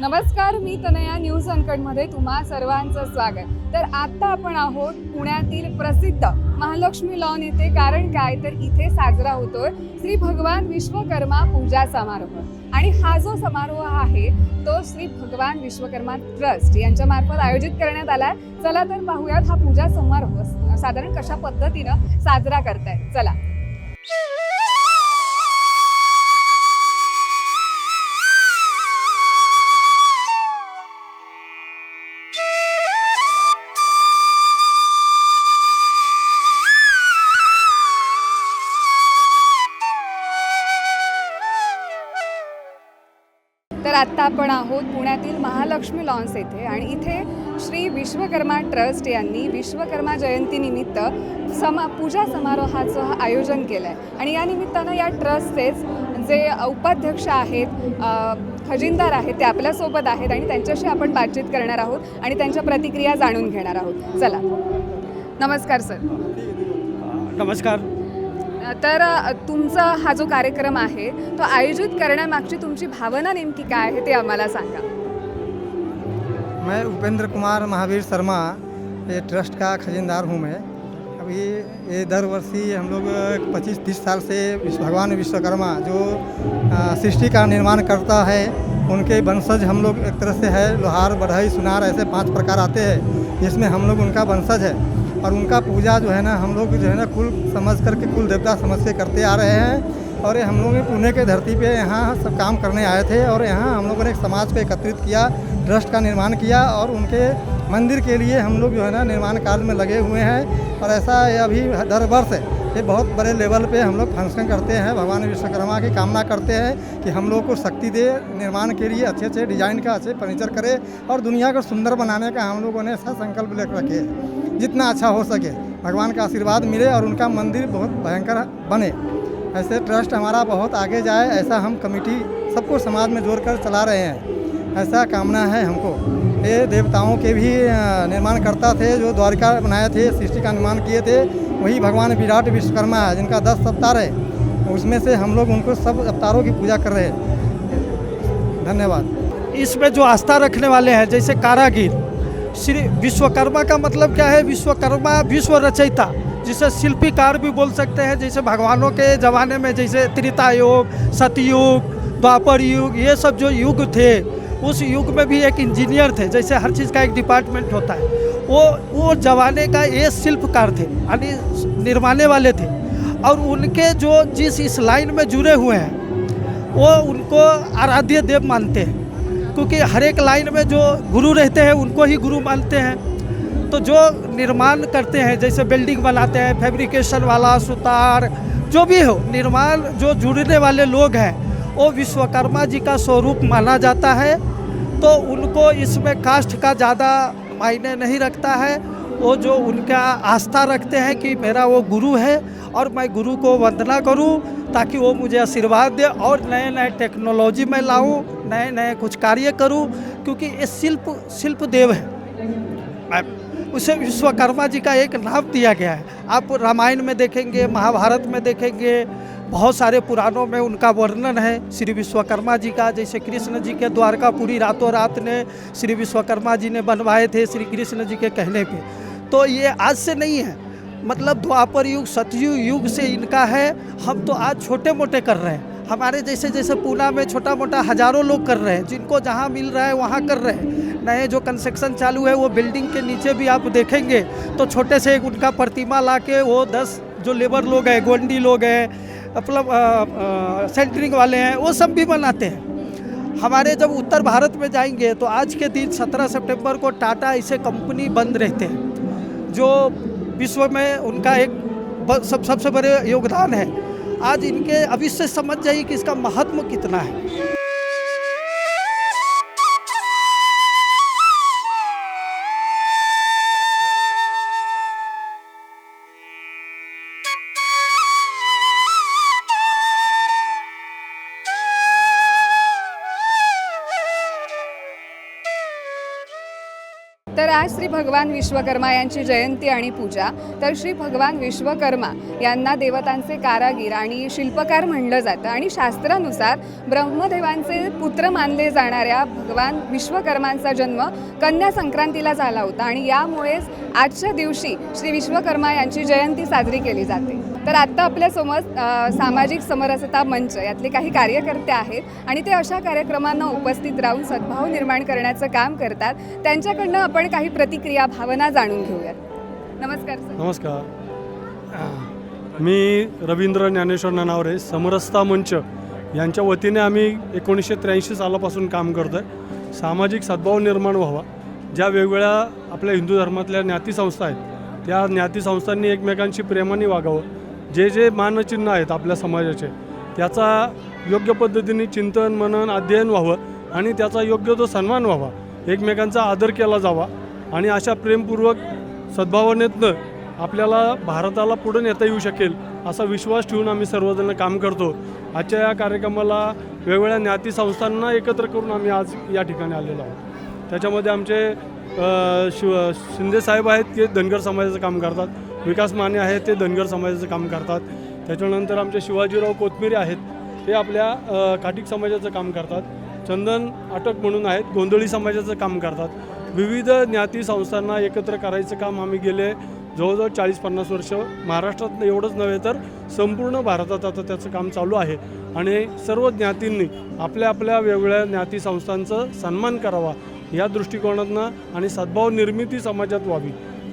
नमस्कार मी तनया न्यूजमध्ये तुम्हा सर्वांचं स्वागत. तर आता आपण आहोत पुण्यातील प्रसिद्ध महालक्ष्मी लॉन येथे. कारण काय? तर इथे साजरा होतोय श्री भगवान विश्वकर्मा पूजा समारोह. आणि हा जो समारोह आहे तो श्री भगवान विश्वकर्मा ट्रस्ट यांच्या मार्फत आयोजित करण्यात आलाय. चला तर पाहूयात हा पूजा समारोह साधारण कशा पद्धतीनं साजरा करताय चला. तर आत्ता आपण आहोत पुण्यातील महालक्ष्मी लॉन्स येथे. आणि इथे श्री विश्वकर्मा ट्रस्ट यांनी विश्वकर्मा जयंतीनिमित्त समा पूजा समारोहाचं आयोजन केलं आहे आणि या निमित्तानं या ट्रस्टचेच जे उपाध्यक्ष आहेत खजिनदार आहेत ते आपल्यासोबत आहेत आणि त्यांच्याशी आपण बातचीत करणार आहोत आणि त्यांच्या प्रतिक्रिया जाणून घेणार आहोत. चला. नमस्कार सर. नमस्कार. तर तुमचा हा जो कार्यक्रम आहे तो आयोजित करण्यामागची तुमची भावना नेमकी काय आहे ते आम्हाला सांगा. मैं उपेंद्र कुमार महावीर शर्मा ये ट्रस्ट का खजीनदार हूँ मैं। अभी ये दर वर्षी हम लोग पच्चीस तीस साल से विश्व भगवान विश्वकर्मा जो सृष्टि का निर्माण करता है उनके वंशज हम लोग एक तरह से है लोहार बढ़ई सुनार ऐसे पांच प्रकार आते हैं जिसमें हम लोग उनका वंशज है। और उनका पूजा जो है ना, हम लोग जो है ना, कुल समझ करके, कुल देवता समझ के करते आ रहे हैं। और ये हम लोग पुणे के धरती पे यहाँ सब काम करने आए थे और यहाँ हम लोगों ने एक समाज को एकत्रित किया, ट्रस्ट का निर्माण किया और उनके मंदिर के लिए हम लोग जो है ना, निर्माण कार्य में लगे हुए हैं। और ऐसा अभी दर वर्ष ये बहुत बड़े लेवल पे हम लोग फ़ंक्शन करते हैं। भगवान विश्वकर्मा की कामना करते हैं कि हम लोग को शक्ति दे, निर्माण के लिए अच्छे अच्छे डिज़ाइन का, अच्छे फर्नीचर करे और दुनिया को सुंदर बनाने का हम लोगों ने ऐसा संकल्प लेकर रखे जितना अच्छा हो सके, भगवान का आशीर्वाद मिले और उनका मंदिर बहुत भयंकर बने। ऐसे ट्रस्ट हमारा बहुत आगे जाए, ऐसा हम कमेटी सबको समाज में जोड़कर चला रहे हैं। ऐसा कामना है हमको। ये देवताओं के भी निर्माण करता थे, जो द्वारिका बनाए थे, सृष्टि का निर्माण किए थे वही भगवान विराट विश्वकर्मा है, जिनका दस अवतार है, उसमें से हम लोग उनको सब अवतारों की पूजा कर रहे हैं। धन्यवाद। इसमें जो आस्था रखने वाले हैं, जैसे कारागिर, श्री विश्वकर्मा का मतलब क्या है? विश्वकर्मा विश्व रचयिता, जिसे शिल्पीकार भी बोल सकते हैं, जैसे भगवानों के ज़माने में जैसे त्रिता युग सतयुग द्वापर युग ये सब जो युग थे, उस युग में भी एक इंजीनियर थे, जैसे हर चीज़ का एक डिपार्टमेंट होता है। वो वो जमाने का ये शिल्पकार थे, यानी निर्माने वाले थे। और उनके जो जिस, इस लाइन में जुड़े हुए हैं, वो उनको आराध्य देव मानते हैं। क्योंकि हर एक लाइन में जो गुरु रहते हैं, उनको ही गुरु मानते हैं। तो जो निर्माण करते हैं, जैसे बिल्डिंग बनाते हैं, फैब्रिकेशन वाला, सुतार, जो भी हो, निर्माण जो जुड़ने वाले लोग हैं, वो विश्वकर्मा जी का स्वरूप माना जाता है। तो उनको इसमें कास्ट का ज़्यादा मायने नहीं रखता है। वो जो उनका आस्था रखते हैं कि मेरा वो गुरु है और मैं गुरु को वंदना करूँ ताकि वो मुझे आशीर्वाद दे और नए नए टेक्नोलॉजी में लाऊं नए नए कुछ कार्य करूँ, क्योंकि ये शिल्प शिल्प देव है। उसे विश्वकर्मा जी का एक नाम दिया गया है। आप रामायण में देखेंगे, महाभारत में देखेंगे बहुत सारे पुराणों में उनका वर्णन है। श्री विश्वकर्मा जी का, जैसे कृष्ण जी के द्वारकापुरी रातों रात ने श्री विश्वकर्मा जी ने बनवाए थे श्री कृष्ण जी के कहने पे। तो ये आज से नहीं है। मतलब द्वापर युग, सतयुग, युग से इनका है। हम तो आज छोटे मोटे कर रहे हैं। हमारे जैसे जैसे पूना में छोटा मोटा हज़ारों लोग कर रहे हैं। जिनको जहाँ मिल रहा है, वहाँ कर रहे हैं। नए जो कंस्ट्रक्शन चालू है, वो बिल्डिंग के नीचे भी आप देखेंगे तो छोटे से एक उनका प्रतिमा ला के वो दस जो लेबर लोग हैं, गोंडी लोग हैं मतलब सेंटरिंग वाले हैं, वो सब भी बनाते हैं। हमारे जब उत्तर भारत में जाएँगे तो आज के दिन 17 सितंबर को टाटा इसे कंपनी बंद रहते हैं, जो विश्व में उनका एक सब, सबसे बड़े योगदान है। आज इनके, अभी से समझ जाइए कि इसका महत्व कितना है। आज श्री भगवान विश्वकर्मा यांची जयंती आणि पूजा. तर श्री भगवान विश्वकर्मा यांना देवतांचे कारागीर आणि शिल्पकार म्हणलं जातं. आणि शास्त्रानुसार ब्रह्मदेवांचे पुत्र मानले जाणाऱ्या भगवान विश्वकर्मांचा जन्म कन्या संक्रांतीला झाला होता. आणि यामुळेच आजच्या दिवशी श्री विश्वकर्मा यांची जयंती साजरी केली जाते. तर आत्ता आपल्यासमोर सामाजिक समरसता मंच यातले काही कार्यकर्ते आहेत आणि ते अशा कार्यक्रमांना उपस्थित राहून सद्भाव निर्माण करण्याचं काम करतात. त्यांच्याकडनं आपण काही प्रतिक्रिया भावना जाणून घेऊयात. नमस्कार सर. नमस्कार. मी रवींद्र ज्ञानेश्वर ननावरे समरसता मंच. यांच्या वतीने आम्ही एकोणीसशे त्र्याऐंशी सालापासून काम करतो आहे सामाजिक सद्भाव निर्माण व्हावा. ज्या वेगवेगळ्या आपल्या हिंदू धर्मातल्या ज्ञातीसंस्था आहेत त्या ज्ञातीसंस्थांनी एकमेकांशी प्रेमाने वागावं. जे जे मानचिन्ह आहेत आपल्या समाजाचे त्याचा योग्य पद्धतीने चिंतन मनन अध्ययन व्हावं आणि त्याचा योग्य तो सन्मान व्हावा. एकमेकांचा आदर केला जावा आणि अशा प्रेमपूर्वक सद्भावनेतनं आपल्याला भारताला पुढे नेता येऊ शकेल असा विश्वास ठेवून आम्ही सर्वजण काम करतो. आजच्या या कार्यक्रमाला वेगवेगळ्या ज्ञाती संस्थांना एकत्र करून आम्ही आज या ठिकाणी आलेलो आहोत. त्याच्यामध्ये आमचे शिव शिंदे साहेब आहेत ते धनगर समाजाचं काम करतात. विकास माने आहेत ते धनगर समाजाचं काम करतात. त्याच्यानंतर आमचे शिवाजीराव कोथमिरे आहेत ते आपल्या काटिक समाजाचं काम करतात. चंदन अटक म्हणून आहेत गोंधळी समाजाचं काम करतात. विविध ज्ञाती संस्थांना एकत्र करायचं काम आम्ही गेले जवळजवळ चाळीस पन्नास वर्ष. महाराष्ट्रात एवढंच नव्हे तर संपूर्ण भारतात आता त्याचं काम चालू आहे. आणि सर्व ज्ञातींनी आपल्या आपल्या वेगवेगळ्या ज्ञाती संस्थांचं सन्मान करावा या दृष्टिकोनातनं आणि सद्भाव निर्मिती समाजात व्हावी.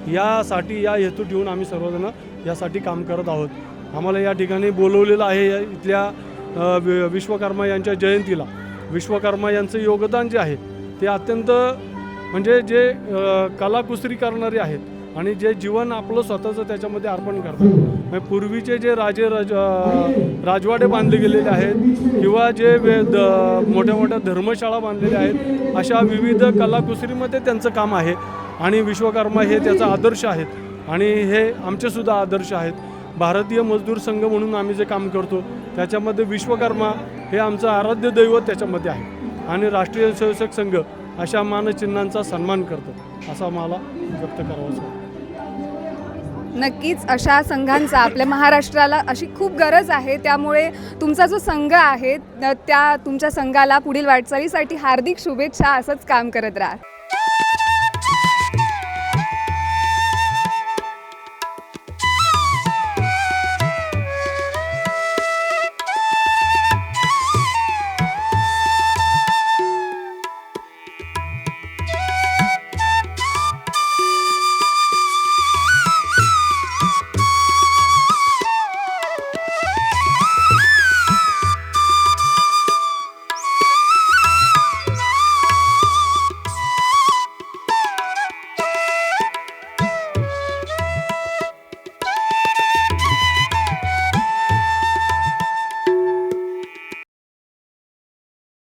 यासाठी या हेतू ठेवून आम्ही सर्वजण यासाठी काम करत आहोत. आम्हाला या ठिकाणी बोलवलेलं आहे या इथल्या विश्वकर्मा यांच्या जयंतीला. विश्वकर्मा यांचं योगदान जे आहे ते अत्यंत म्हणजे जे कलाकुसरी करणारे आहेत आणि जे जीवन आपलं स्वतःचं त्याच्यामध्ये अर्पण करतात. म्हणजे पूर्वीचे जे राजे राज राजवाडे बांधले गेलेले आहेत किंवा जे वे द मोठ्या मोठ्या धर्मशाळा बांधलेल्या आहेत अशा विविध कलाकुसरीमध्ये त्यांचं काम आहे. आणि विश्वकर्मा हे त्याचा आदर्श आहेत. आणि हे आमचेसुद्धा आदर्श आहेत. भारतीय मजदूर संघ म्हणून आम्ही जे काम करतो त्याच्यामध्ये विश्वकर्मा हे आमचं आराध्य दैवत त्याच्यामध्ये आहे. आणि राष्ट्रीय स्वयंसेवक संघ अशा मानचिन्हांचा सन्मान करतो असा मला व्यक्त करावंसं नक्कीच अशा संघांचा आपल्या महाराष्ट्राला अशी खूप गरज आहे. त्यामुळे तुमचा जो संघ आहे त्या तुमच्या संघाला पुढील वाटचालीसाठी हार्दिक शुभेच्छा असंच काम करत राहा.